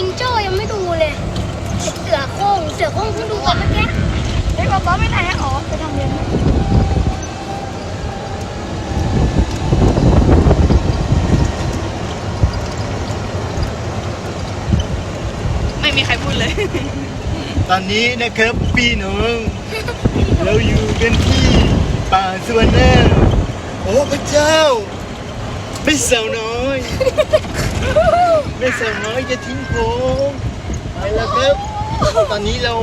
จิงโจ้ยังไม่ดูเลยเสือโค้งเสือโค้งเพิ่งดูก่นเมื่อกี้เฮ้ยบอกไม่ได้อ๋อไปทำเรียนไม่มีใครพูดเลย ตอนนี้นะครับปีหนึ่งเราอยู่กันที่ป่าสวนเนอโอ้พระเจ้า ไม่สาวน้อย ไม่สาวน้อยจะทิ้งผมไปแล้วครับ ตอนนี้เรา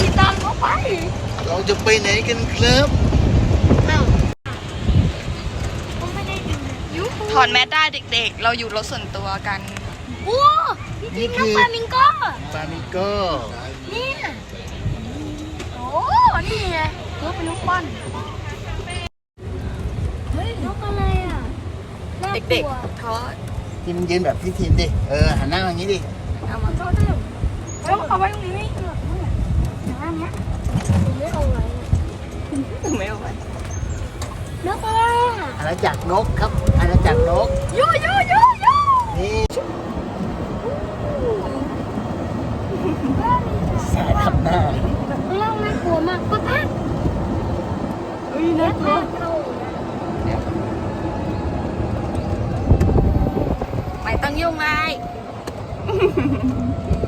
ติดตามเขาไป เราจะไปไหนกันครับอ้าวเขาไม่ได้ดูยูถอนแมสได้เด็กๆ เราอยู่รถส่วนตัวกันโอ้พี่จริงน้องฟลามิงโก้ปามิโก้เนี่ยโอ้นี่ไงนกเป็นนกปั้นเฮ้ยนกอะไรอะน่ากลัวเด็กๆเขา ที่มันยืนแบบพี่ทินดิ เออ หันหน้ามาอย่างนี้ดิ เอามาเขาได้แล้วเอาไว้ตรงนี้ไม่เกิดเนี่ยอย่างนั้นเนี้ยผมไม่เอาไว้ไม่เอาไว้นกอะไรอะอาณาจักรนกครับอาณาจักรนกโยโยโยโยนี่สายทำหน้าเล่าน่ากลัวมากป้าป้าอุ้ยน่ากลัว Dung ơi